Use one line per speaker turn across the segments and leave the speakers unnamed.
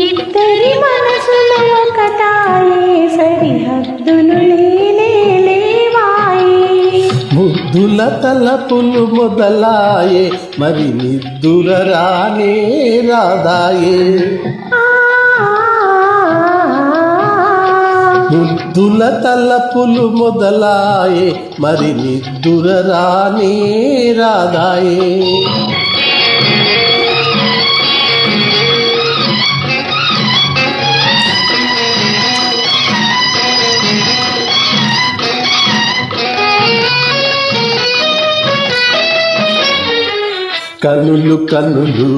ఇద్దరి మనసులు ఒకటాయే సరిహద్దులు
ముద్దుల తలపులు మొదలాయే మరి నిద్దుల రానే రాదాయే. ముద్దుల తలపులు మొదలాయే మరి నిద్దుర రానే రాదాయే. కనులు కనులు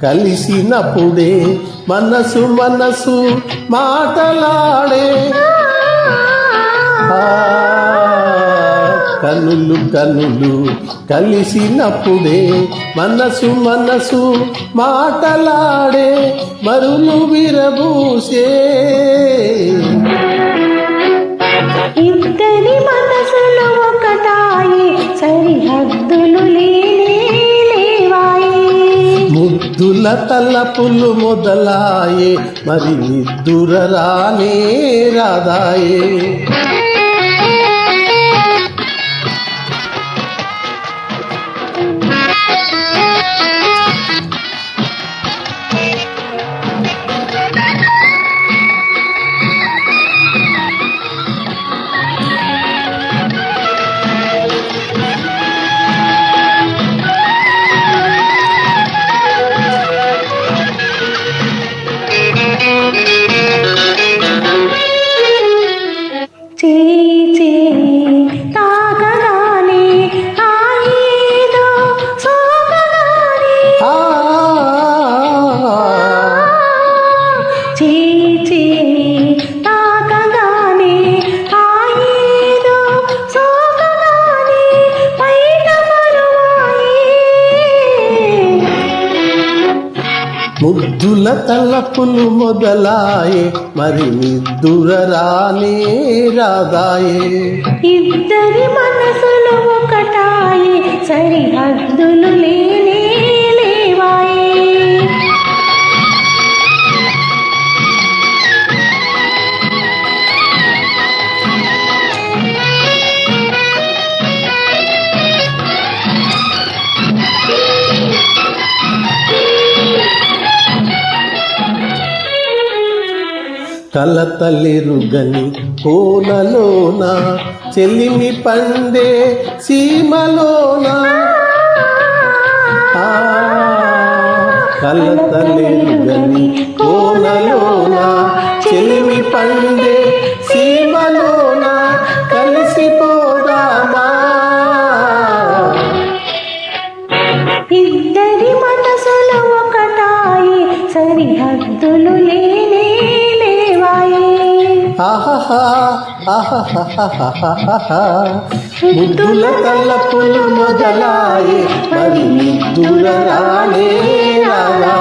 కలిసినప్పుడే మనసు మనసు మాటలాడే. కనులు కనులు కలిసినప్పుడే మనసు మనసు మాటలాడే మరులు విరబూసే.
ఇద్దరి మనసులు ఒకటాయే సరిహద్దులు
ముద్దుల తలపులు మొదలాయే మరి నిద్దుర రానే రాదాయే. ముద్దుల తలపులు మొదలాయే మరి నిద్దుర రానే రాదాయే.
ఇద్దరి మనసులు ఒకటాయే సరిహద్దులు లే
కలతలిరుగని కోనలోన చెలిమి పండే సీమలోన. ఆ, కలతలిరుగని కోనలోన చెలిమి పండే సీమలోన కలిసిపోదామా
ఇద్దరి మనసులు ఒకటాయి సరిహద్దులు
లే ముద్దుల తలపులు మొదలాయే మరి ముద్దుల రానే రాయే